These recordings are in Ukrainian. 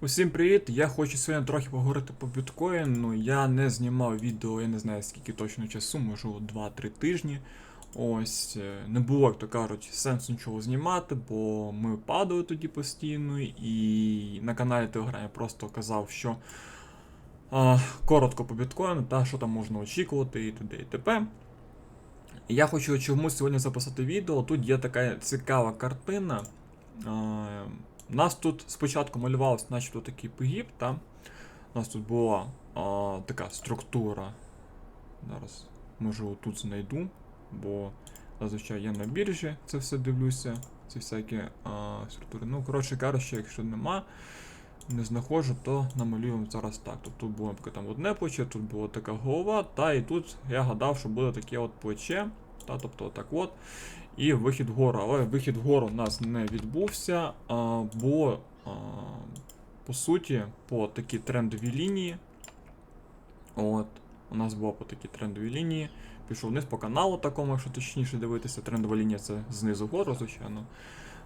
Усім привіт! Я хочу сьогодні трохи поговорити по біткоїну. Я не знімав відео, я не знаю скільки точно часу, можливо 2-3 тижні. Ось е, не було, як то кажуть, сенсу нічого знімати, бо ми падали тоді постійно, і на каналі Телеграм я просто казав, що а, коротко по біткоїну та що там можна очікувати і т.д. і т.п. Я хочу чомусь сьогодні записати відео. Тут є така цікава картина. А, у нас тут спочатку малювався начебто такий погіб, та? У нас тут була а, така структура. Зараз можу тут знайду, бо зазвичай я на біржі це все дивлюся, ці всякі а, структури. Ну, коротше кажучи, якщо нема, не знаходжу, то намалюємо зараз так. Тобто тут було там одне плече, тут була така голова, та і тут я гадав, що буде таке от плече. Та, тобто отак от. І вихід вгору. Але вихід вгору у нас не відбувся, а, бо а, по суті по такій трендовій лінії. От, у нас було по такій трендовій лінії. Пішов вниз по каналу такому, якщо точніше дивитися. Трендова лінія це знизу вгору, звичайно.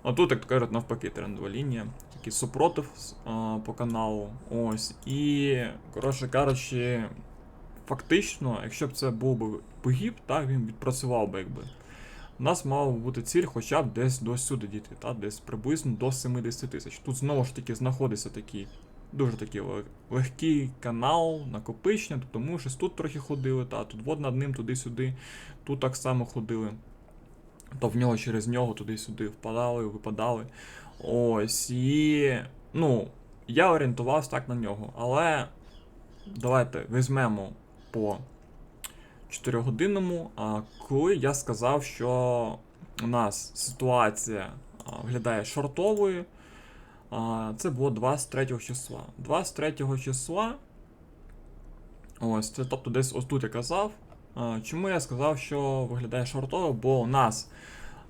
А тут, як кажуть, навпаки, трендова лінія. Такий супротив а, по каналу. Ось. І, коротше кажучи, фактично, якщо б це був би погіб, так, він відпрацював би якби. У нас мала бути ціль хоча б десь до сюди дійти, та, десь приблизно до 70 тисяч. Тут знову ж таки знаходиться такий дуже такий легкий канал, накопичення, тобто ми щось тут трохи ходили, та, тут вод над ним туди-сюди, тут так само ходили. То в нього через нього туди-сюди впадали, випадали. Ось. І. Ну, я орієнтувався так на нього. Але давайте візьмемо по 4-годинному, а коли я сказав, що у нас ситуація виглядає шортовою, це було 23 числа. 23 числа. Ось, це тобто десь ось тут я казав. Чому я сказав, що виглядає шортово? Бо у нас,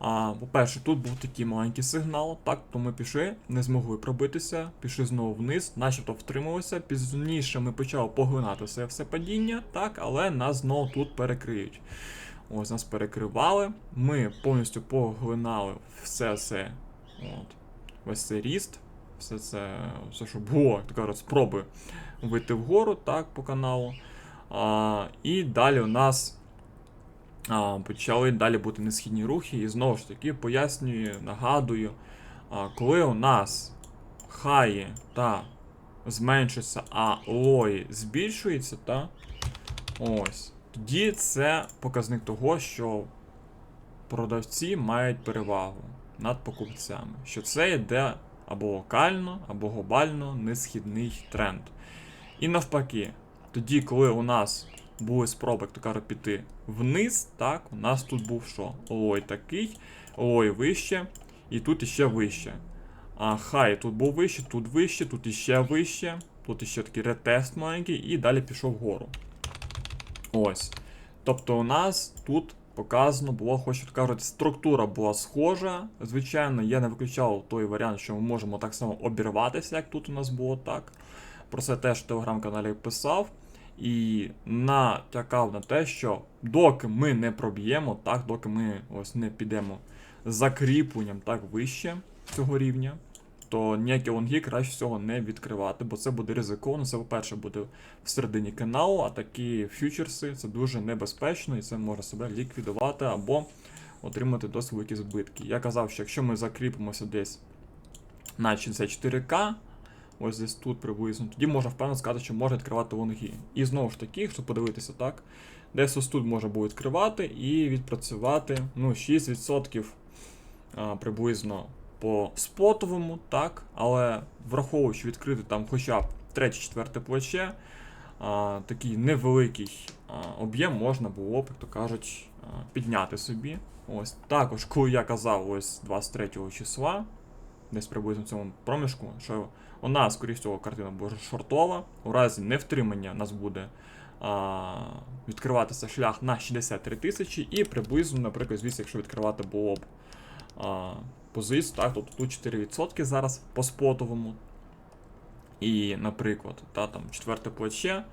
а, по-перше, тут був такий маленький сигнал, так, то ми пішли, не змогли пробитися, пішли знову вниз, начебто втрималися. Пізніше ми почали поглинати це все падіння, так, але нас знову тут перекриють. Ось нас перекривали. Ми повністю поглинали все це. От, весь цей ріст, все це, все, що було, кажуть, спроби вийти вгору, так, по каналу. А, і далі у нас почали далі бути несхідні рухи. І знову ж таки пояснюю, нагадую, коли у нас хаї та зменшується, а лої збільшується, та ось, тоді це показник того, що продавці мають перевагу над покупцями. Що це йде або локально, або глобально несхідний тренд. І навпаки, тоді, коли у нас були спроби, як то кажуть, піти вниз, так, у нас тут був що? Лой такий, лой вище, і тут іще вище. А хай тут був вище, тут вище, тут іще вище, тут іще такий ретест маленький, і далі пішов вгору. Ось. Тобто у нас тут показано було, хоч як кажуть, структура була схожа. Звичайно, я не виключав той варіант, що ми можемо так само обірватися, як тут у нас було так. Про це теж в телеграм-каналі писав. І натякав на те, що доки ми не проб'ємо, так, доки ми ось не підемо закріпленням так вище цього рівня, то ніякі лонги краще всього не відкривати, бо це буде ризиковано. Це, по-перше, буде всередині каналу, а такі фьючерси це дуже небезпечно і це може себе ліквідувати або отримати досить великі збитки. Я казав, що якщо ми закріпимося десь на 64к, ось десь тут приблизно, тоді можна впевнено сказати, що може відкривати лонги. І знову ж таки, якщо подивитися так, десь ось тут може буде відкривати і відпрацювати ну, 6% а, приблизно по спотовому, так, але враховуючи відкрити там хоча б третє-четверте плече, а, такий невеликий об'єм можна було б, як то кажуть, підняти собі. Ось також, коли я казав ось 23 числа, десь приблизно в цьому проміжку, що у нас, скоріш всього, картина буде шортова. У разі невтримання нас буде а, відкриватися шлях на 63 тисячі, і приблизно, наприклад, звісно, якщо відкривати було б а, позицію, так, тобто тут 4% зараз по спотовому. І, наприклад, та, там, четверте плече.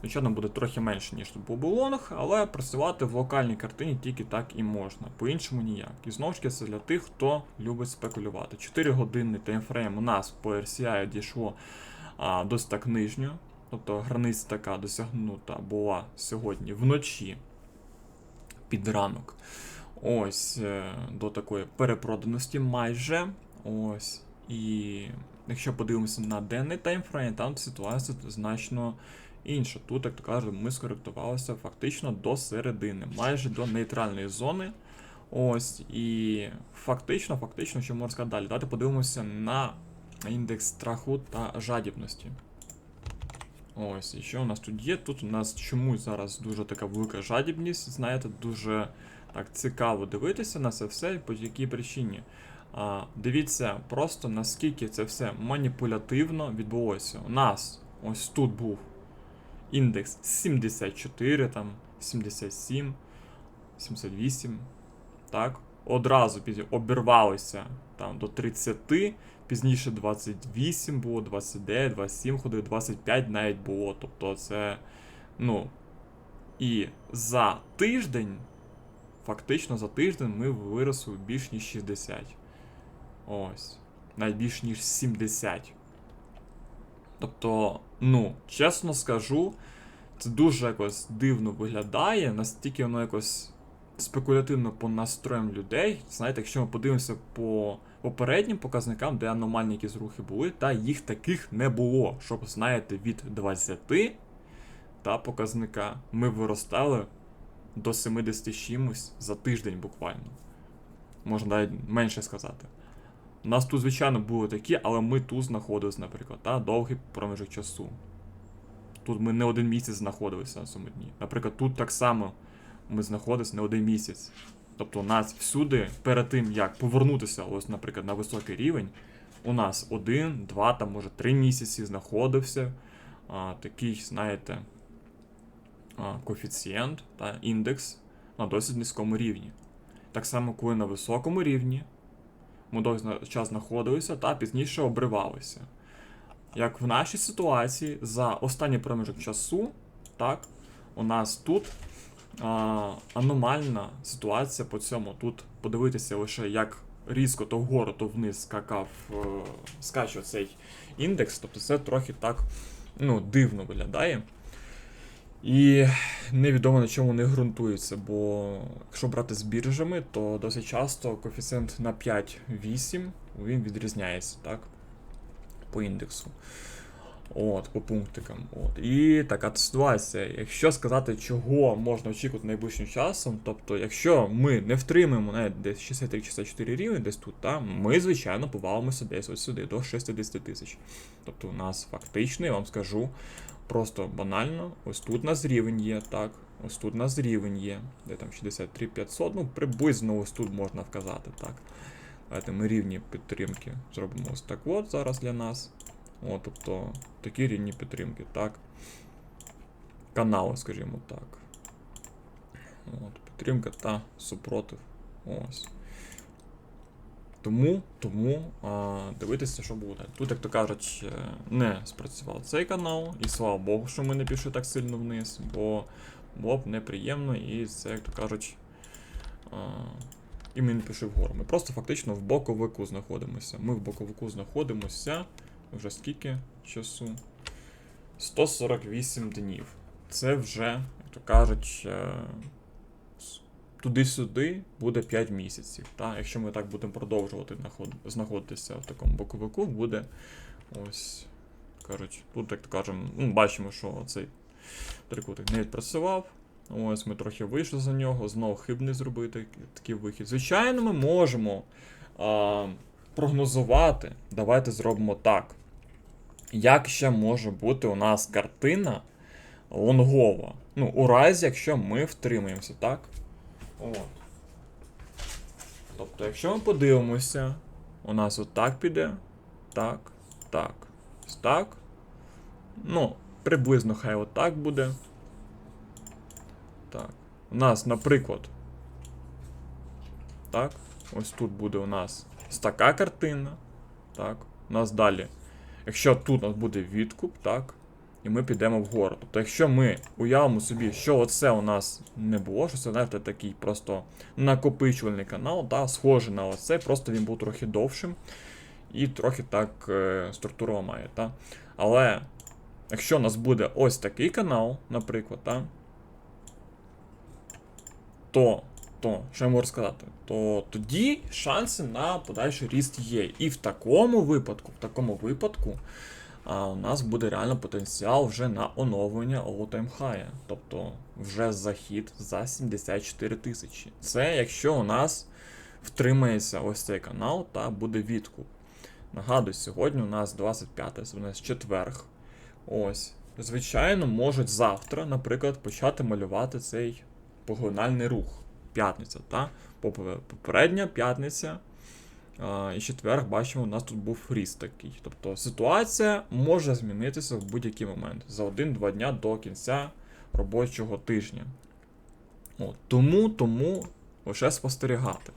Звичайно, буде трохи менше, ніж тут лонг, але працювати в локальній картині тільки так і можна. По-іншому ніяк. І знову ж таки, це для тих, хто любить спекулювати. 4 годинний таймфрейм у нас по RCI дійшло а, досить так нижньо. Тобто границя така досягнута була сьогодні вночі під ранок. Ось е, до такої перепроданості майже. Ось. І якщо подивимося на денний таймфрейм, там ситуація значно інша. Тут, як то кажуть, ми скоректувалися фактично до середини, майже до нейтральної зони. Ось. І фактично, фактично, що можна сказати далі. Давайте подивимося на індекс страху та жадібності. Ось, і що у нас тут є? Тут у нас чомусь зараз дуже така велика жадібність, знаєте, дуже так цікаво дивитися на це все, і по якій причині. А, дивіться просто наскільки це все маніпулятивно відбулося. У нас ось тут був індекс 74, там 77, 78. Так. Одразу обірвалося там до 30, пізніше 28 було, 29, 27 ходив, 25 навіть було. Тобто це. Ну. І за тиждень, фактично за тиждень ми виросли більш ніж 60. Ось. Навіть більш ніж 70. Тобто, ну, чесно скажу, це дуже якось дивно виглядає, настільки воно якось спекулятивно по настроям людей. Знаєте, якщо ми подивимося по попереднім показникам, де аномальні якісь рухи були, та їх таких не було. Щоб, знаєте, від 20 та показника ми виростали до 70 чимось за тиждень буквально. Можна навіть менше сказати. У нас тут, звичайно, були такі, але ми тут знаходились, наприклад, та, довгий проміжок часу. Тут ми не один місяць знаходилися на цьому дні. Наприклад, тут так само ми знаходилися не один місяць. Тобто у нас всюди, перед тим, як повернутися, ось, наприклад, на високий рівень, у нас один, два, там, може, три місяці знаходився а, такий, знаєте, а, коефіцієнт та індекс на досить низькому рівні. Так само, коли на високому рівні ми довгий час знаходилися та пізніше обривалися. Як в нашій ситуації, за останній проміжок часу, так, у нас тут а, аномальна ситуація по цьому. Тут подивитися лише, як різко то вгору, то вниз скакав, е, скаче цей індекс. Тобто це трохи так ну, дивно виглядає. І невідомо на чому вони ґрунтуються, бо якщо брати з біржами, то досить часто коефіцієнт на 5-8 він відрізняється, так? По індексу. От, по пунктикам. От. І така ситуація. Якщо сказати, чого можна очікувати найближчим часом, тобто, якщо ми не втримаємо навіть десь 63-64 рівень, десь тут, та, ми, звичайно, повалимося десь ось сюди, до 60 тисяч. Тобто у нас фактично, я вам скажу, просто банально, ось тут у нас рівень є, так. Ось тут у нас рівень є. Де там 63 500, ну приблизно ось тут можна вказати, так. Давайте ми рівні підтримки зробимо ось так от зараз для нас. О, тобто такі рівні підтримки, так. Канали, скажімо так. От, Підтримка та супротив. Ось. Тому, тому а, дивитися, що буде. Тут, як то кажуть, е, не спрацював цей канал, і слава Богу, що ми не пішли так сильно вниз, бо було б неприємно, і це, як то кажуть, а, і ми не пішли вгору. Ми просто фактично в боковику знаходимося. Ми в боковику знаходимося вже скільки часу? 148 днів. Це вже, як то кажуть, е, туди-сюди буде 5 місяців. Та? Якщо ми так будемо продовжувати знаходитися в такому боковику, буде ось. Кажуть, тут, як то кажемо, ну, бачимо, що цей трикутик не відпрацював. Ось ми трохи вийшли за нього, знову хибний зробити такий вихід. Звичайно, ми можемо а, прогнозувати. Давайте зробимо так. Як ще може бути у нас картина лонгова? Ну, у разі, якщо ми втримаємося, так? От. Тобто, якщо ми подивимося, у нас отак піде. Так, так. Так. Ну, приблизно хай отак буде. Так. У нас, наприклад. Так. Ось тут буде у нас ось така картина. Так. У нас далі. Якщо тут у нас буде відкуп, так. і ми підемо вгору. Тобто, якщо ми уявимо собі, що оце у нас не було, що це знаєте, такий просто накопичувальний канал, та, схожий на оце, просто він був трохи довшим і трохи так е, структуру ламає. Та? Але якщо у нас буде ось такий канал, наприклад, та, то, то, що я можу сказати, то тоді шанси на подальший ріст є. І в такому випадку, в такому випадку, а, у нас буде реально потенціал вже на оновлення all-time high. Тобто вже захід за 74 тисячі. Це якщо у нас втримається ось цей канал та буде відкуп. Нагадую, сьогодні у нас 25, це у нас четверг. Ось. Звичайно, можуть завтра, наприклад, почати малювати цей погональний рух. П'ятниця, та? Попередня п'ятниця. І четверг, бачимо, у нас тут був ріст такий. Тобто ситуація може змінитися в будь-який момент за 1-2 дня до кінця робочого тижня. От. Тому, тому лише спостерігати.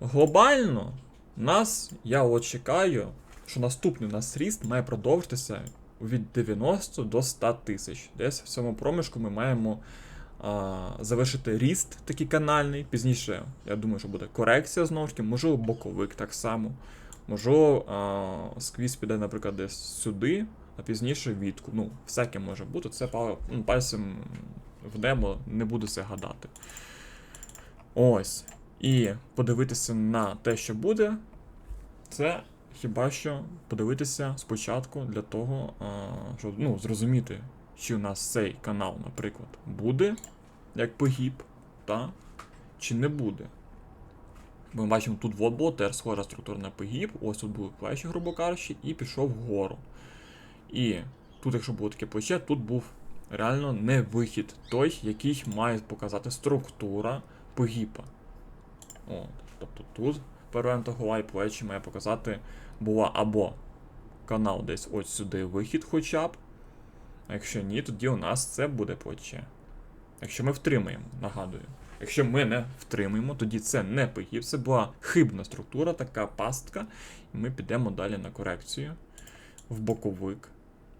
Глобально, нас, я от чекаю, що наступний у нас ріст має продовжитися від 90 до 100 тисяч. Десь в цьому проміжку ми маємо завершити ріст такий канальний. Пізніше, я думаю, що буде корекція знову ж таки, можливо, боковик так само. Можливо, сквіз піде, наприклад, десь сюди, а пізніше відкуп. Ну, всяке може бути. Це ну, пальцем в небо не буду це гадати. Ось. І подивитися на те, що буде, це хіба що подивитися спочатку для того, щоб ну, зрозуміти, чи у нас цей канал, наприклад, буде як погіб, та, чи не буде. Ми бачимо, тут вот було теж схожа структура на погіб, ось тут були плечі, грубо кажучи, і пішов вгору. І тут, якщо було таке плече, тут був реально не вихід той, який має показати структура погіба. От. Тобто тут перевента гола і плечі має показати була або канал десь ось сюди вихід хоча б. А якщо ні, тоді у нас це буде плече. Якщо ми втримаємо, нагадую. Якщо ми не втримаємо, тоді це не погиб, це була хибна структура, така пастка. І ми підемо далі на корекцію в боковик.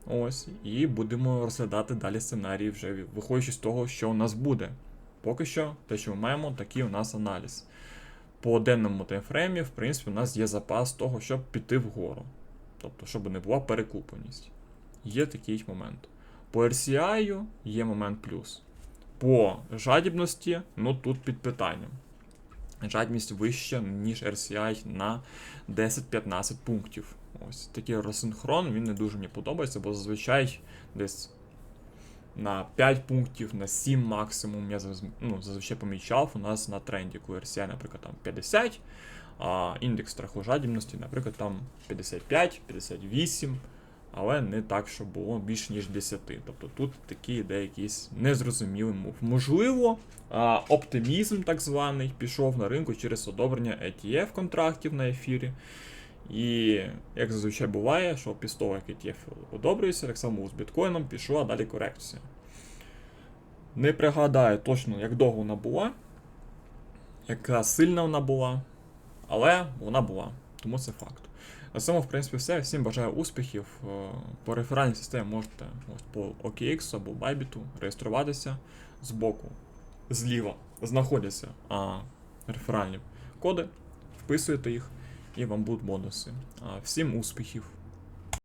Ось, і будемо розглядати далі сценарії, вже виходячи з того, що у нас буде. Поки що, те, що ми маємо, такий у нас аналіз. По денному таймфреймі, в принципі, у нас є запас того, щоб піти вгору. Тобто, щоб не була перекупленість. Є такий момент. По RCI є момент плюс. По жадібності, ну тут під питанням. Жадібність вища, ніж RCI на 10-15 пунктів. Ось такий розсинхрон, він не дуже мені подобається, бо зазвичай десь на 5 пунктів, на 7 максимум я ну, зазвичай помічав у нас на тренді, коли RCI, наприклад, там 50, а індекс страху жадібності, наприклад, там 55, 58, але не так, щоб було більш ніж 10. Тобто тут такий йде якийсь незрозумілий мув. Можливо, оптимізм так званий пішов на ринку через одобрення ETF контрактів на ефірі. І як зазвичай буває, що після того, як ETF одобрюється, так само з біткоїном пішла далі корекція. Не пригадаю точно, як довго вона була, яка сильна вона була, але вона була, тому це факт. На цьому, в принципі, все. Всім бажаю успіхів. Е, По реферальній системі можете ось по OKX або Bybit реєструватися збоку, зліва знаходяться а, реферальні коди, вписуєте їх і вам будуть бонуси. А, Всім успіхів!